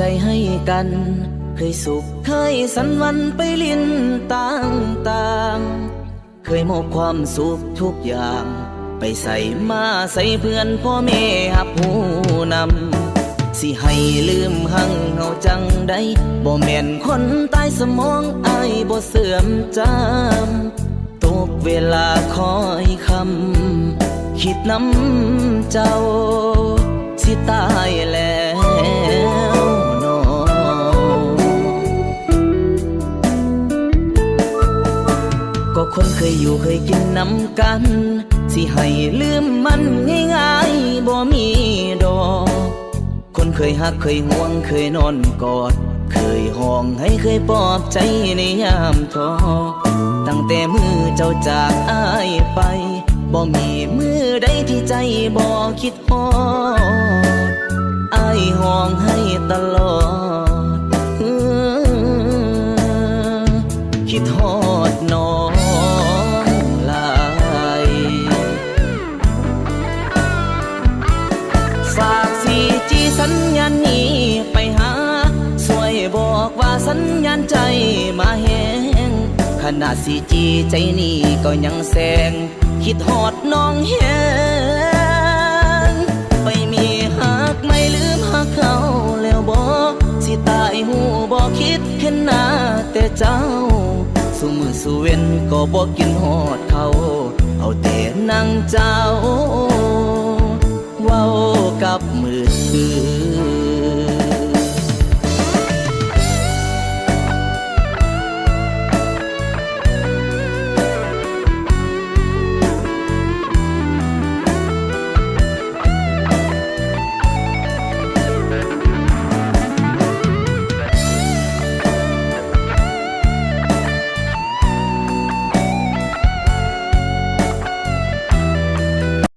ใจให้กัน เคยสุขเคยสันวันไปลินต่างต่างๆเคยมอบความสุขทุกอย่าง ไปใส่มาใส่เพื่อนพ่อแม่หับหูนำสิให้ลืมหังเฮาจังได้บ่แม่นคนตายสมองอายบ่เสื่อมจำตกเวลาคอยคำคิดน้ำเจ้า สิตายแล้ว คนเคยอยู่เคยกินน้ำกัน สิให้ลืมมันง่ายๆบ่มีดอก คนเคยหักเคยห่วงเคยนอนกอด เคยห้องให้เคยปลอบใจในยามท้อตั้งแต่มือเจ้าจากอายไปบ่มีมือใดที่ใจบ่คิดฮอดอายห้องให้ตลอดคิดฮอด สัญญาณนี้ไปหา สวยบอกว่าสัญญาณใจมาแหงขนาดสีจีใจนี้ก็ยังแสง คิดหอดน้องแหงไปมีหักไม่ลืมหักเขาแล้วบอกสิตายหูบอกคิดเห็นหน้าแต่เจ้าสุมือสุเวนก็บอกกินหอดเขา เอาแต่นั่งเจ้า กับมือถือ